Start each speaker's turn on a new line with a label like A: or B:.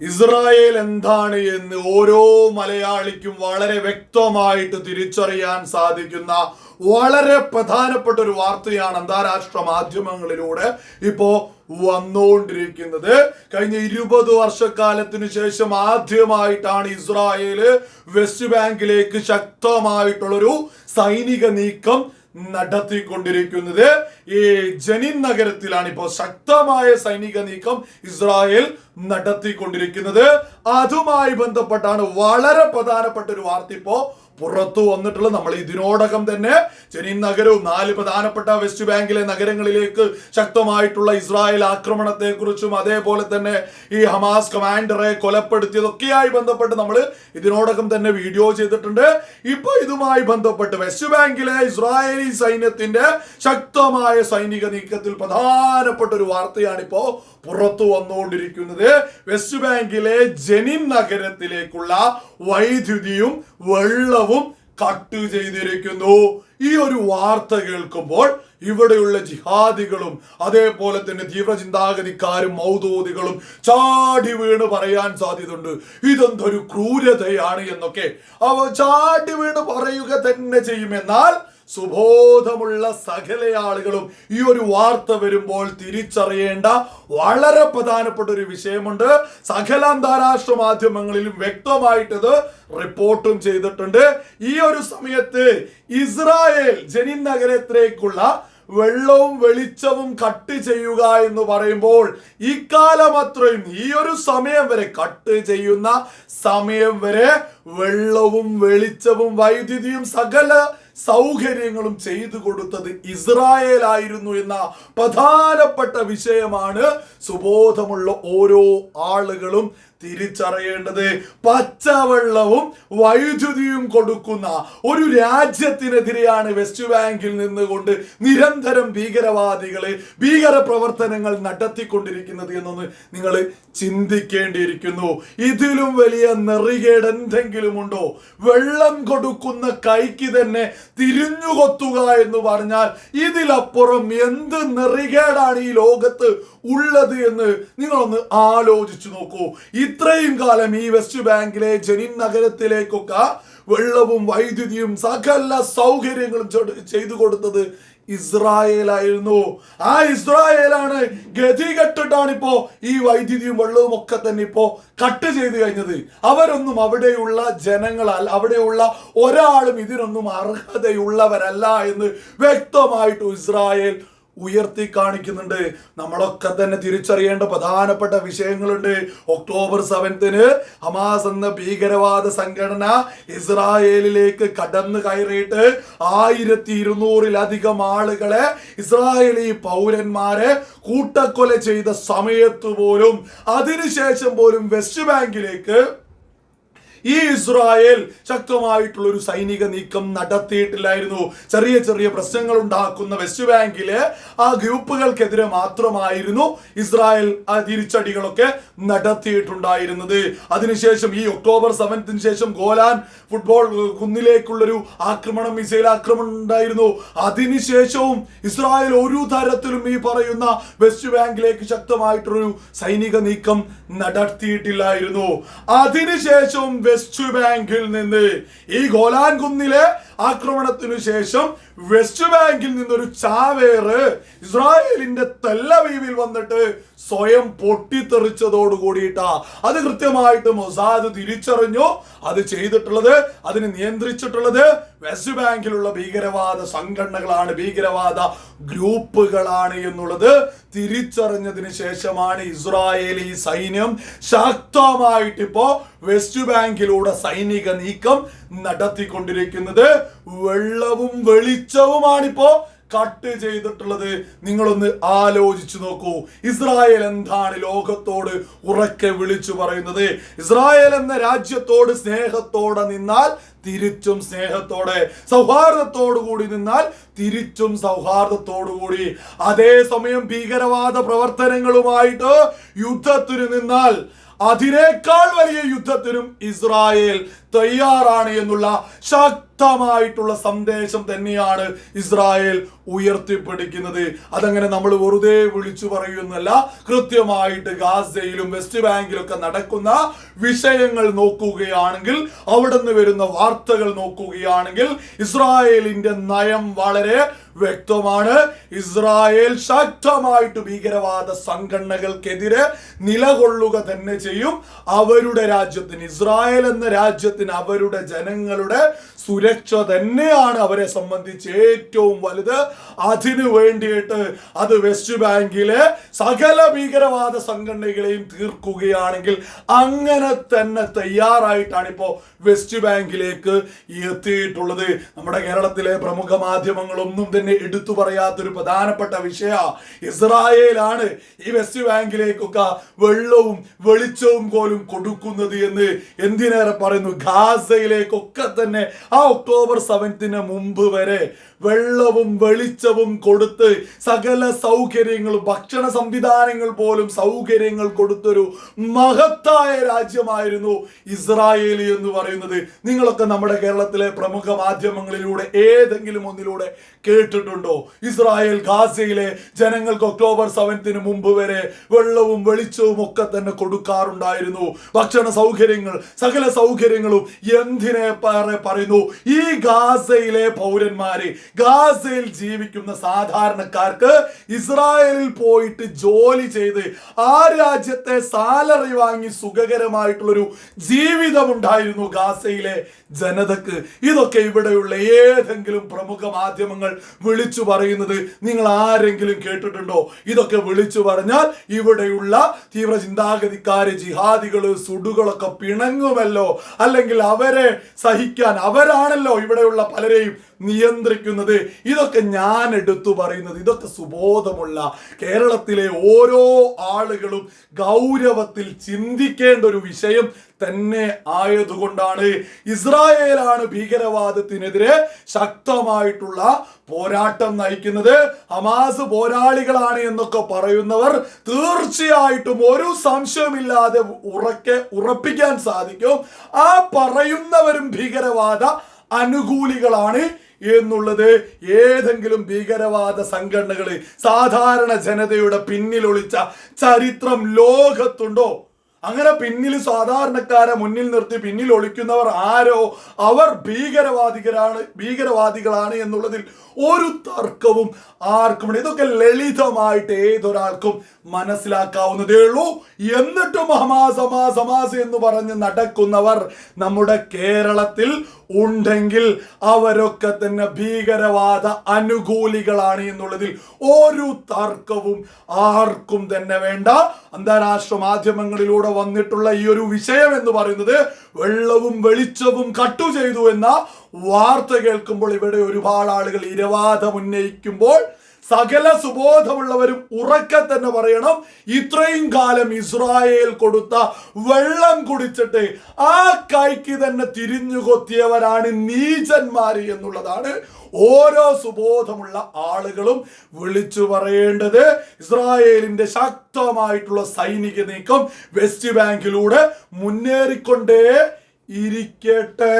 A: Israel എന്താണ് എന്ന് ഓരോ മലയാളിക്കും വളരെ വ്യക്തമായിട്ട് തിരിച്ചറിയാൻ സാധിക്കുന്ന വളരെ പ്രധാനപ്പെട്ട ഒരു വാർത്തയാണ് അന്താരാഷ്ട്ര മാധ്യമങ്ങളിലൂടെ ഇപ്പോ വന്നുകൊണ്ടിരിക്കുന്നത് കഴിഞ്ഞ ഇരുപത് വർഷക്കാലത്തിന് ശേഷം ആദ്യമായിട്ടാണ് ഇസ്രായേൽ വെസ്റ്റ് ബാങ്കിലേക്ക് ശക്തമായിട്ടുള്ളൊരു സൈനിക നീക്കം നടത്തിക്കൊണ്ടിരിക്കുന്നത്. ഈ ജനിൻ നഗരത്തിലാണ് ഇപ്പോൾ ശക്തമായ സൈനിക നീക്കം ഇസ്രായേൽ നടത്തിക്കൊണ്ടിരിക്കുന്നത്. അതുമായി ബന്ധപ്പെട്ടാണ് വളരെ പ്രധാനപ്പെട്ട ഒരു വാർത്ത ഇപ്പോ പുറത്തു വന്നിട്ടുള്ള നമ്മൾ ഇതിനോടകം തന്നെ ജനീൻ നഗരവും നാല് പ്രധാനപ്പെട്ട വെസ്റ്റ് ബാങ്കിലെ നഗരങ്ങളിലേക്ക് ശക്തമായിട്ടുള്ള ഇസ്രായേൽ ആക്രമണത്തെക്കുറിച്ചും അതേപോലെ തന്നെ ഈ ഹമാസ് കമാൻഡറെ കൊലപ്പെടുത്തിയതൊക്കെയായി ബന്ധപ്പെട്ട് നമ്മൾ ഇതിനോടകം തന്നെ വീഡിയോ ചെയ്തിട്ടുണ്ട്. ഇപ്പൊ ഇതുമായി ബന്ധപ്പെട്ട് വെസ്റ്റ് ബാങ്കിലെ ഇസ്രായേലി സൈന്യത്തിന്റെ ശക്തമായ സൈനിക നീക്കത്തിൽ പ്രധാനപ്പെട്ട ഒരു വാർത്തയാണ് ഇപ്പോ പുറത്തു വന്നുകൊണ്ടിരിക്കുന്നത്. വെസ്റ്റ് ബാങ്കിലെ ജനിൻ നഗരത്തിലേക്കുള്ള വൈദ്യുതിയും വെള്ളവും കട്ട് ചെയ്തിരിക്കുന്നു. ഈ ഒരു വാർത്ത കേൾക്കുമ്പോൾ ഇവിടെയുള്ള ജിഹാദികളും അതേപോലെ തന്നെ തീവ്ര ചിന്താഗതിക്കാരും മൗദൂദികളും ചാടി വീണ് പറയാൻ സാധ്യതയുണ്ട്. ഇതെന്തൊരു ക്രൂരതയാണ് എന്നൊക്കെ അവ ചാടി വീണ് പറയുക തന്നെ ചെയ്യുമെന്നാൽ സുബോധമുള്ള സകല ആളുകളും ഈ ഒരു വാർത്ത വരുമ്പോൾ തിരിച്ചറിയേണ്ട വളരെ പ്രധാനപ്പെട്ട ഒരു വിഷയമുണ്ട്. സകല അന്താരാഷ്ട്ര മാധ്യമങ്ങളിലും വ്യക്തമായിട്ടത് റിപ്പോർട്ടും ചെയ്തിട്ടുണ്ട്. ഈ ഒരു സമയത്ത് ഇസ്രായേൽ ജനിൻ നഗരത്തിലേക്കുള്ള വെള്ളവും വെളിച്ചവും കട്ട് ചെയ്യുക എന്ന് പറയുമ്പോൾ ഇക്കാലം അത്രയും ഈ ഒരു സമയം വരെ കട്ട് ചെയ്യുന്ന സമയം വരെ വെള്ളവും വെളിച്ചവും വൈദ്യുതിയും സകല സൗകര്യങ്ങളും ചെയ്തു കൊടുത്തത് ഇസ്രായേലായിരുന്നു എന്ന പ്രധാനപ്പെട്ട വിഷയമാണ് സുബോധമുള്ള ഓരോ ആളുകളും തിരിച്ചറിയേണ്ടത് പച്ചവെള്ളവും വൈദ്യുതിയും കൊടുക്കുന്ന ഒരു രാജ്യത്തിനെതിരെയാണ് വെസ്റ്റ് ബാങ്കിൽ നിന്നുകൊണ്ട് നിരന്തരം ഭീകരവാദികളെ ഭീകര പ്രവർത്തനങ്ങൾ നടത്തിക്കൊണ്ടിരിക്കുന്നത് എന്നൊന്ന് നിങ്ങൾ ചിന്തിക്കേണ്ടിയിരിക്കുന്നു. ഇതിലും വലിയ നെറികേട് എന്തെങ്കിലും ഉണ്ടോ? വെള്ളം കൊടുക്കുന്ന കൈക്ക് തന്നെ തിരിഞ്ഞുകൊത്തുക എന്ന് പറഞ്ഞാൽ ഇതിലപ്പുറം എന്ത് നെറികേടാണ് ഈ ലോകത്ത് ഉള്ളത് എന്ന് നിങ്ങളൊന്ന് ആലോചിച്ചു നോക്കൂ. ഇത്രയും കാലം ഈ വെസ്റ്റ് ബാങ്കിലെ ജനിൻ നഗരത്തിലേക്കൊക്കെ വെള്ളവും വൈദ്യുതിയും സകല സൗകര്യങ്ങളും ചെയ്തു കൊടുത്തത് ഇസ്രായേലായിരുന്നു. ആ ഇസ്രായേലാണ് ഗതികെട്ടിട്ടാണ് ഇപ്പോ ഈ വൈദ്യുതിയും വെള്ളവും ഒക്കെ തന്നെ ഇപ്പോ കട്ട് ചെയ്ത് കഴിഞ്ഞത്. അവരൊന്നും അവിടെയുള്ള ജനങ്ങളാൽ അവിടെയുള്ള ഒരാളും ഇതിനൊന്നും അർഹതയുള്ളവരല്ല എന്ന് വ്യക്തമായിട്ട് ഇസ്രായേൽ ഉയർത്തി കാണിക്കുന്നുണ്ട്. നമ്മളൊക്കെ തന്നെ തിരിച്ചറിയേണ്ട പ്രധാനപ്പെട്ട വിഷയങ്ങളുണ്ട്. ഒക്ടോബർ സെവൻത്തിന് ഹമാസ് എന്ന ഭീകരവാദ സംഘടന ഇസ്രായേലിലേക്ക് കടന്നു കയറിയിട്ട് ആയിരത്തി ഇരുന്നൂറിലധികം ആളുകളെ ഇസ്രായേലി പൗരന്മാരെ കൂട്ടക്കൊല ചെയ്ത സമയത്ത് പോലും അതിനുശേഷം പോലും വെസ്റ്റ് ബാങ്കിലേക്ക് ഈ ഇസ്രായേൽ ശക്തമായിട്ടുള്ള ഒരു സൈനിക നീക്കം നടത്തിയിട്ടില്ലായിരുന്നു. ചെറിയ ചെറിയ പ്രശ്നങ്ങൾ ഉണ്ടാക്കുന്ന വെസ്റ്റ് ബാങ്കിലെ ആ ഗ്രൂപ്പുകൾക്കെതിരെ മാത്രമായിരുന്നു ഇസ്രായേൽ ആ തിരിച്ചടികളൊക്കെ നടത്തിയിട്ടുണ്ടായിരുന്നത്. അതിനുശേഷം ഈ ഒക്ടോബർ സെവൻത്തിന് ശേഷം ഗോലാൻ ഫുട്ബോൾ കുന്നിലേക്കുള്ളൊരു ആക്രമണം മിസൈൽ ആക്രമണം ഉണ്ടായിരുന്നു. അതിനുശേഷവും ഇസ്രായേൽ ഒരു തരത്തിലും ഈ പറയുന്ന വെസ്റ്റ് ബാങ്കിലേക്ക് ശക്തമായിട്ടൊരു സൈനിക നീക്കം നടത്തിയിട്ടില്ലായിരുന്നു. അതിനുശേഷം വെസ്റ്റ് ബാങ്കിൽ നിന്ന് ഈ ഗോലാൻ കുന്നിലെ ആക്രമണത്തിനു ശേഷം വെസ്റ്റ് ബാങ്കിൽ നിന്നൊരു ചാവേറ് ഇസ്രായേലിന്റെ തെല്ലവീവിൽ വന്നിട്ട് സ്വയം പൊട്ടിത്തെറിച്ചതോട് കൂടിയിട്ടാ. അത് കൃത്യമായിട്ട് മൊസാദ് തിരിച്ചറിഞ്ഞു. അത് ചെയ്തിട്ടുള്ളത് അതിനെ നിയന്ത്രിച്ചിട്ടുള്ളത് വെസ്റ്റ് ബാങ്കിലുള്ള ഭീകരവാദ സംഘടനകളാണ് ഭീകരവാദ ഗ്രൂപ്പുകളാണ് എന്നുള്ളത് തിരിച്ചറിഞ്ഞതിന് ശേഷമാണ് ഇസ്രായേലി സൈന്യം ശക്തമായിട്ട് ഇപ്പോ വെസ്റ്റ് ബാങ്കിലൂടെ സൈനിക നീക്കം നടത്തിക്കൊണ്ടിരിക്കുന്നത്. വെള്ളവും വെളിച്ചവുമാണിപ്പോ കട്ട് ചെയ്തിട്ടുള്ളത്. നിങ്ങളൊന്ന് ആലോചിച്ചു നോക്കൂ. ഇസ്രായേൽ എന്താണ് ലോകത്തോട് ഉറക്കെ വിളിച്ചു പറയുന്നത്? ഇസ്രായേൽ എന്ന രാജ്യത്തോട് സ്നേഹത്തോടെ നിന്നാൽ തിരിച്ചും സ്നേഹത്തോടെ. സൗഹാർദ്ദത്തോടു കൂടി നിന്നാൽ തിരിച്ചും സൗഹാർദ്ദത്തോടു കൂടി. അതേസമയം ഭീകരവാദ പ്രവർത്തനങ്ങളുമായിട്ട് യുദ്ധത്തിന് നിന്നാൽ അതിനേക്കാൾ വലിയ യുദ്ധത്തിനും ഇസ്രായേൽ തയ്യാറാണ് എന്നുള്ള ശക്തമായിട്ടുള്ള സന്ദേശം തന്നെയാണ് ഇസ്രായേൽ ഉയർത്തിപ്പിടിക്കുന്നത്. അതങ്ങനെ നമ്മൾ വെറുതെ വിളിച്ചു പറയുന്നല്ല കൃത്യമായിട്ട് ഗാസയിലും വെസ്റ്റ് ബാങ്കിലൊക്കെ നടക്കുന്ന വിഷയങ്ങൾ നോക്കുകയാണെങ്കിൽ അവിടെ നിന്ന് വരുന്ന വാർത്തകൾ നോക്കുകയാണെങ്കിൽ ഇസ്രായേലിന്റെ നയം വളരെ വ്യക്തമാണ്. ഇസ്രായേൽ ശക്തമായിട്ട് ഭീകരവാദ സംഘടനകൾക്കെതിരെ നിലകൊള്ളുക തന്നെ ചെയ്യും. അവരുടെ രാജ്യത്തിന് ഇസ്രായേൽ എന്ന രാജ്യത്തിന് അവരുടെ ജനങ്ങളുടെ സുരക്ഷ തന്നെയാണ് അവരെ സംബന്ധിച്ച് ഏറ്റവും വലുത്. അതിനു വേണ്ടിയിട്ട് അത് വെസ്റ്റ് ബാങ്കിലെ സകല ഭീകരവാദ സംഘടനകളെയും തീർക്കുകയാണെങ്കിൽ അങ്ങനെ തന്നെ തയ്യാറായിട്ടാണ് ഇപ്പോൾ വെസ്റ്റ് ബാങ്കിലേക്ക് എത്തിയിട്ടുള്ളത്. നമ്മുടെ കേരളത്തിലെ പ്രമുഖ മാധ്യമങ്ങളൊന്നും തന്നെ എടുത്തു പറയാത്തൊരു പ്രധാനപ്പെട്ട വിഷയ ഇസ്രായേലാണ്. ഈ വെസ്റ്റ് ബാങ്കിലേക്കൊക്കെ വെള്ളവും വെളിച്ചവും പോലും കൊടുക്കുന്നത് എന്ന് എന്തിനേറെ പറയുന്നു? ഗാസയിലേക്കൊക്കെ തന്നെ ആ ഒക്ടോബർ സെവൻത്തിന് മുമ്പ് വരെ വെള്ളവും വെളിച്ചവും കൊടുത്ത് സകല സൗകര്യങ്ങളും ഭക്ഷണ സംവിധാനങ്ങൾ പോലും സൗകര്യങ്ങൾ കൊടുത്തൊരു മഹത്തായ രാജ്യമായിരുന്നു ഇസ്രായേൽ എന്ന് പറയുന്നത്. നിങ്ങളൊക്കെ നമ്മുടെ കേരളത്തിലെ പ്രമുഖ മാധ്യമങ്ങളിലൂടെ ഏതെങ്കിലും ഒന്നിലൂടെ കേട്ടിട്ടുണ്ടോ? ഇസ്രായേൽ ഗാസയിലെ ജനങ്ങൾക്ക് ഒക്ടോബർ സെവൻത്തിന് മുമ്പ് വരെ വെള്ളവും വെളിച്ചവും ഒക്കെ തന്നെ കൊടുക്കാറുണ്ടായിരുന്നു. ഭക്ഷണ സൗകര്യങ്ങൾ സകല സൗകര്യങ്ങളും എന്തിനെ പറ- പറയുന്നു? ഈ ഗാസയിലെ പൗരന്മാര് ഗാസയിൽ ജീവിക്കുന്ന സാധാരണക്കാർക്ക് ഇസ്രായേലിൽ പോയിട്ട് ജോലി ചെയ്ത് ആ രാജ്യത്തെ സാലറി വാങ്ങി സുഖകരമായിട്ടുള്ളൊരു ജീവിതം ഉണ്ടായിരുന്നു ഗാസയിലെ ജനതക്ക്. ഇതൊക്കെ ഇവിടെയുള്ള ഏതെങ്കിലും പ്രമുഖ മാധ്യമങ്ങൾ വിളിച്ചു പറയുന്നത് നിങ്ങൾ ആരെങ്കിലും കേട്ടിട്ടുണ്ടോ? ഇതൊക്കെ വിളിച്ചു പറഞ്ഞാൽ ഇവിടെയുള്ള തീവ്ര ചിന്താഗതിക്കാര് ജിഹാദികൾ സുഡുകളൊക്കെ പിണങ്ങുമല്ലോ. അല്ലെങ്കിൽ അവരെ സഹിക്കാൻ അവരാണല്ലോ ഇവിടെയുള്ള പലരെയും നിയന്ത്രിക്കുന്നത്. ഇതൊക്കെ ഞാൻ എടുത്തു പറയുന്നത്. ഇതൊക്കെ സുബോധമുള്ള കേരളത്തിലെ ഓരോ ആളുകളും ഗൗരവത്തിൽ ചിന്തിക്കേണ്ട ഒരു വിഷയം തന്നെ ആയതുകൊണ്ടാണ് ഇസ്രായേലാണ് ഭീകരവാദത്തിനെതിരെ ശക്തമായിട്ടുള്ള പോരാട്ടം നയിക്കുന്നത്. ഹമാസ് പോരാളികളാണ് എന്നൊക്കെ പറയുന്നവർ തീർച്ചയായിട്ടും ഒരു സംശയമില്ലാതെ ഉറക്കെ ഉറപ്പിക്കാൻ സാധിക്കും. ആ പറയുന്നവരും ഭീകരവാദ അനുകൂലികളാണ് എന്നുള്ളത് ഏതെങ്കിലും ഭീകരവാദ സംഘടനകൾ സാധാരണ ജനതയുടെ പിന്നിലൊളിച്ച ചരിത്രം ലോകത്തുണ്ടോ? അങ്ങനെ പിന്നിൽ സാധാരണക്കാരെ മുന്നിൽ നിർത്തി പിന്നിൽ ഒളിക്കുന്നവർ ആരോ അവർ ഭീകരവാദികരാണ് ഭീകരവാദികളാണ് എന്നുള്ളതിൽ ഒരു തർക്കവും ആർക്കും ഇതൊക്കെ ലളിതമായിട്ട് ഏതൊരാൾക്കും മനസ്സിലാക്കാവുന്നതേ ഉള്ളൂ. എന്നിട്ടും ഹമാസ് ഹമാസ് ഹമാസ് എന്ന് പറഞ്ഞ് നടക്കുന്നവർ നമ്മുടെ കേരളത്തിൽ ഉണ്ടെങ്കിൽ അവരൊക്കെ തന്നെ ഭീകരവാദ അനുകൂലികളാണ് എന്നുള്ളതിൽ ഒരു തർക്കവും ആർക്കും തന്നെ വേണ്ട. അന്താരാഷ്ട്ര മാധ്യമങ്ങളിലൂടെ വന്നിട്ടുള്ള ഈ ഒരു വിഷയം എന്ന് പറയുന്നത് വെള്ളവും വെളിച്ചവും കട്ടു ചെയ്തു എന്ന വാർത്ത കേൾക്കുമ്പോൾ ഇവിടെ ഒരുപാട് ആളുകൾ ഇരവാദം ഉന്നയിക്കുമ്പോൾ സകല സുബോധമുള്ളവരും ഉറക്കെ തന്നെ പറയണം ഇത്രയും കാലം ഇസ്രായേൽ കൊടുത്ത വെള്ളം കുടിച്ചിട്ട് ആ കൈക്ക് തന്നെ തിരിഞ്ഞു കൊത്തിയവരാണ് നീചന്മാര് എന്നുള്ളതാണ് ഓരോ സുബോധമുള്ള ആളുകളും വിളിച്ചു പറയേണ്ടത് ഇസ്രായേലിന്റെ ശക്തമായിട്ടുള്ള സൈനിക നീക്കം വെസ്റ്റ് ബാങ്കിലൂടെ മുന്നേറിക്കൊണ്ടേ ഇരിക്കട്ടെ.